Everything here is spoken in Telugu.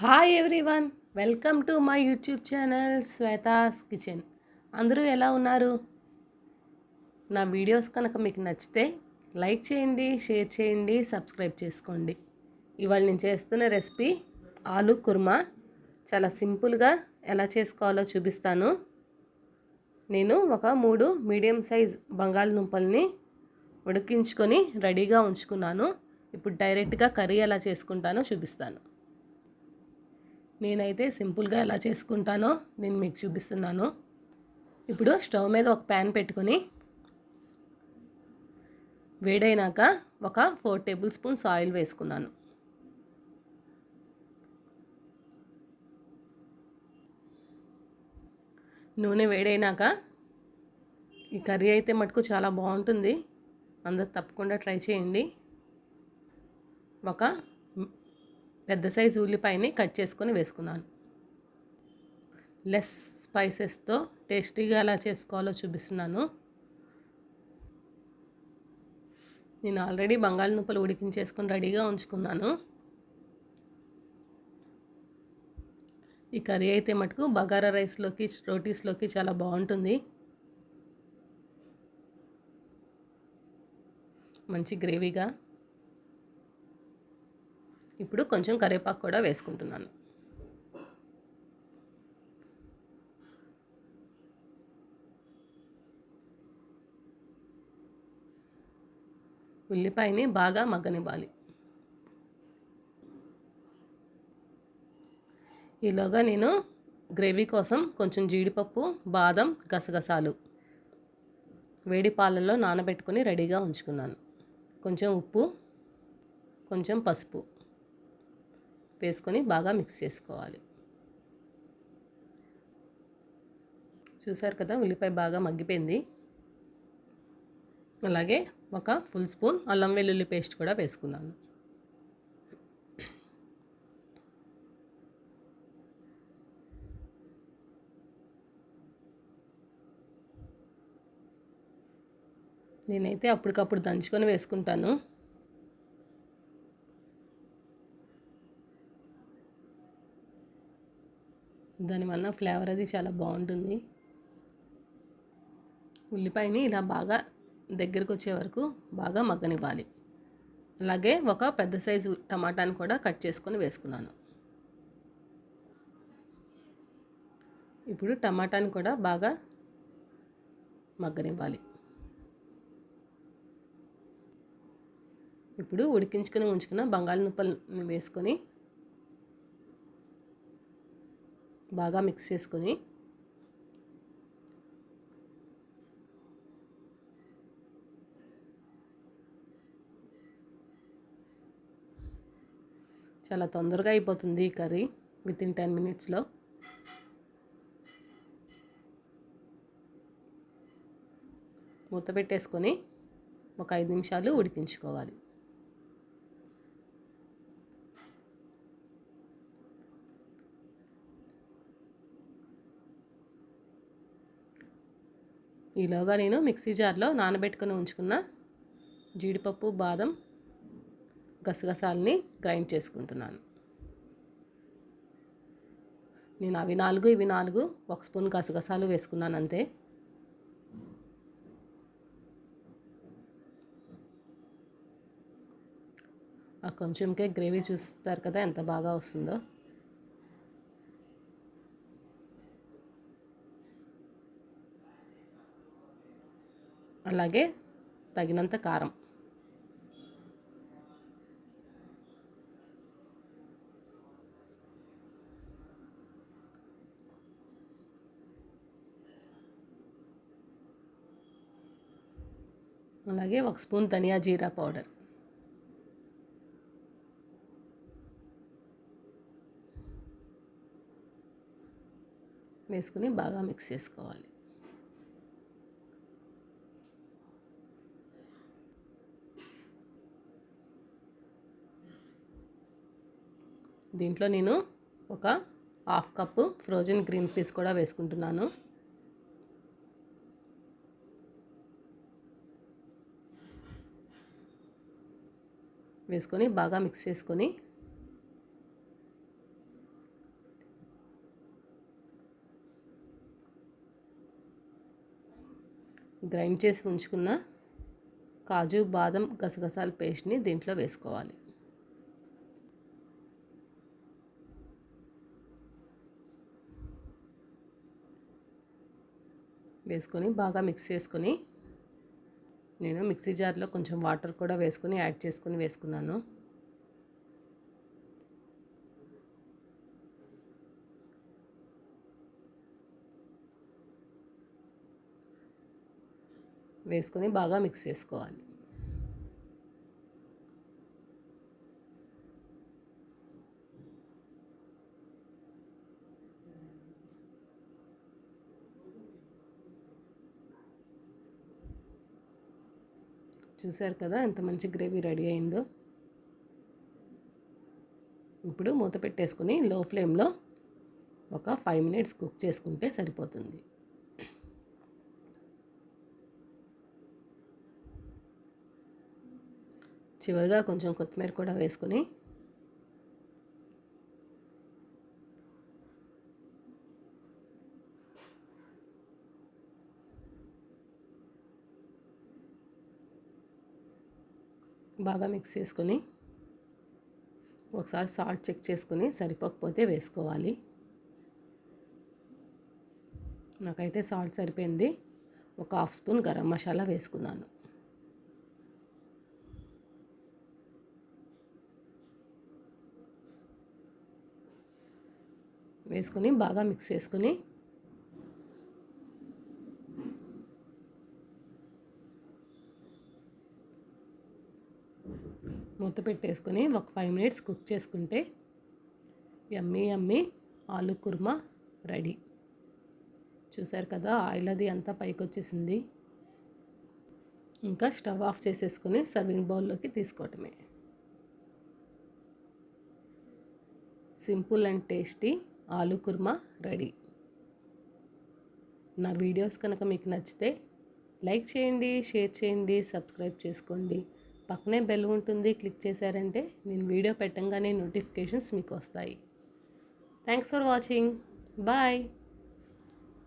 Hi everyone welcome to my YouTube channel Shweta's kitchen అందరూ ఎలా ఉన్నారు? నా వీడియోస్ కనుక మీకు నచ్చితే లైక్ చేయండి షేర్ చేయండి సబ్స్క్రైబ్ చేసుకోండి. ఇవాళ నేను చేస్తున్న రెసిపీ ఆలు కుర్మా. చాలా సింపుల్గా ఎలా చేసుకోవాలో చూపిస్తాను. నేను ఒక మూడు మీడియం సైజ్ బంగాళదుంపల్ని ఉడికించుకొని రెడీగా ఉంచుకున్నాను. ఇప్పుడు డైరెక్ట్గా కర్రీ ఎలా చేసుకుంటానో చూపిస్తాను. నేనైతే సింపుల్గా ఎలా చేసుకుంటానో నేను మీకు చూపిస్తున్నాను. ఇప్పుడు స్టవ్ మీద ఒక ప్యాన్ పెట్టుకొని వేడైనాక ఒక ఫోర్ టేబుల్ స్పూన్స్ ఆయిల్ వేసుకున్నాను. నూనె వేడైనాక ఈ కర్రీ అయితే మటుకు చాలా బాగుంటుంది. అందరు తప్పకుండా ట్రై చేయండి. ఒక పెద్ద సైజు ఉల్లిపాయని కట్ చేసుకొని వేసుకున్నాను. లెస్ స్పైసెస్తో టేస్టీగా ఎలా చేసుకోవాలో చూపిస్తున్నాను. నేను ఆల్రెడీ బంగాళదుంపలు ఉడికించేసుకొని రెడీగా ఉంచుకున్నాను. ఈ కర్రీ అయితే మటుకు బగారా రైస్లోకి రోటీస్లోకి చాలా బాగుంటుంది. మంచి గ్రేవీగా ఇప్పుడు కొంచెం కరివేపాకు కూడా వేసుకుంటున్నాను. ఉల్లిపాయని బాగా మగ్గనివ్వాలి. ఈలోగా నేను గ్రేవీ కోసం కొంచెం జీడిపప్పు బాదం గసగసాలు వేడి పాలల్లో నానబెట్టుకుని రెడీగా ఉంచుకున్నాను. కొంచెం ఉప్పు కొంచెం పసుపు. వేసుకొని బాగా మిక్స్ చేసుకోవాలి. చూసారు కదా ఉల్లిపాయ బాగా మగ్గిపోయింది. అలాగే ఒక ఫుల్ స్పూన్ అల్లం వెల్లుల్లి పేస్ట్ కూడా వేసుకున్నాను. నేనైతే అప్పటికప్పుడు దంచుకొని వేసుకుంటాను. దానివల్ల ఫ్లేవర్ అది చాలా బాగుంటుంది. ఉల్లిపాయని ఇలా బాగా దగ్గరకు వచ్చే వరకు బాగా మగ్గనివ్వాలి. అలాగే ఒక పెద్ద సైజు టమాటాని కూడా కట్ చేసుకొని వేసుకున్నాను. ఇప్పుడు టమాటాని కూడా బాగా మగ్గనివ్వాలి. ఇప్పుడు ఉడికించుకుని ఉంచుకున్న బంగాళదుంపలు వేసుకొని బాగా మిక్స్ చేసుకొని చాలా తొందరగా అయిపోతుంది ఈ కర్రీ విత్ ఇన్ టెన్ మినిట్స్లో. మూత పెట్టేసుకొని ఒక ఐదు నిమిషాలు ఉడికించుకోవాలి. ఈలోగా నేను మిక్సీ జార్లో నానబెట్టుకుని ఉంచుకున్న జీడిపప్పు బాదం గసగసాలని గ్రైండ్ చేసుకుంటున్నాను. నేను అవి నాలుగు ఇవి నాలుగు ఒక స్పూన్ గసగసాలు వేసుకున్నాను అంతే. ఆ కొంచెంకే గ్రేవీ చూస్తారు కదా ఎంత బాగా వస్తుందో. అలాగే తగినంత కారం. అలాగే ఒక స్పూన్ ధనియా జీరా పౌడర్. వేసుకుని బాగా మిక్స్ చేసుకోవాలి. దీంట్లో నేను ఒక half cup frozen green peas కూడా వేసుకుంటున్నాను. వేసుకొని బాగా మిక్స్ చేసుకొని గ్రైండ్ చేసి ఉంచుకున్న కాజు బాదం గసగసాల పేస్ట్ని దీంట్లో వేసుకోవాలి. వేసుకొని బాగా మిక్స్ చేసుకొని నేను మిక్సీ జార్లో కొంచెం వాటర్ కూడా వేసుకొని యాడ్ చేసుకొని వేసుకున్నాను. వేసుకొని బాగా మిక్స్ చేసుకోవాలి. చూసారు కదా ఎంత మంచి గ్రేవీ రెడీ అయిందో. ఇప్పుడు మూత పెట్టేసుకుని లో ఫ్లేమ్లో ఒక ఫైవ్ మినిట్స్ కుక్ చేసుకుంటే సరిపోతుంది. చివరిగా కొంచెం కొత్తిమీర కూడా వేసుకుని బాగా మిక్స్ చేసుకొని ఒకసారి సాల్ట్ చెక్ చేసుకుని సరిపోకపోతే వేసుకోవాలి. నాకైతే సాల్ట్ సరిపోయింది. ఒక హాఫ్ స్పూన్ గరం మసాలా వేసుకున్నాను. వేసుకొని బాగా మిక్స్ చేసుకొని మూత పెట్టేసుకొని ఒక ఫైవ్ మినిట్స్ కుక్ చేసుకుంటే యమ్మీ యమ్మీ ఆలు కుర్మా రెడీ చూసారు కదా ఆయిల్ అది అంతా పైకి వచ్చేసింది. ఇంకా స్టవ్ ఆఫ్ చేసేసుకొని సర్వింగ్ బౌల్లోకి తీసుకోవటమే. సింపుల్ అండ్ టేస్టీ ఆలు కుర్మా రెడీ నా వీడియోస్ కనుక మీకు నచ్చితే లైక్ చేయండి షేర్ చేయండి సబ్స్క్రైబ్ చేసుకోండి. పక్కనే బెల్ ఉంటుంది క్లిక్ చేశారంటే నేను వీడియో పెట్టంగానే నోటిఫికేషన్స్ మీకు వస్తాయి. Thanks for watching bye